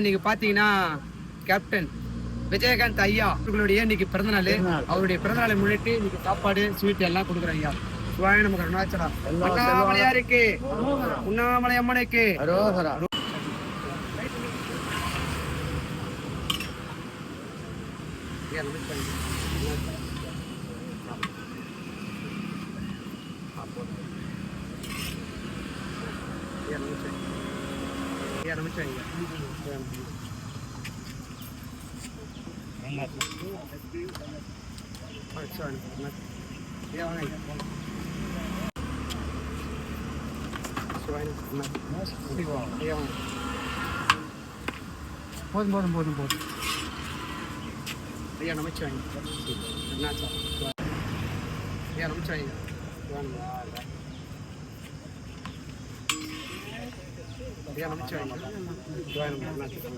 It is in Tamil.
இன்னைக்கு பாத்தீங்கன்னா கேப்டன் விஜயகாந்த் ஐயா அவர்களுடைய இன்னைக்கு பிறந்தநாள். அவருடைய பிறந்தநாளை முன்னிட்டு இன்னைக்கு சாப்பாடு ஸ்வீட் எல்லாம் கொடுக்குறோம் ஐயா. சிவாய நமக்கு அருணாச்சலா. அண்ணாமலையாருக்கு உண்ணாமலை அம்மனுக்கு. அரோகரா. ஐயா, நமஸ்காரம். ஐயா, போதும் போதும் போதும் போதும் ஐயா நமச்சிவாங்க என்னாச்சா ஐயா நமச்சிவாங்க ஐயா நமச்சிவாங்க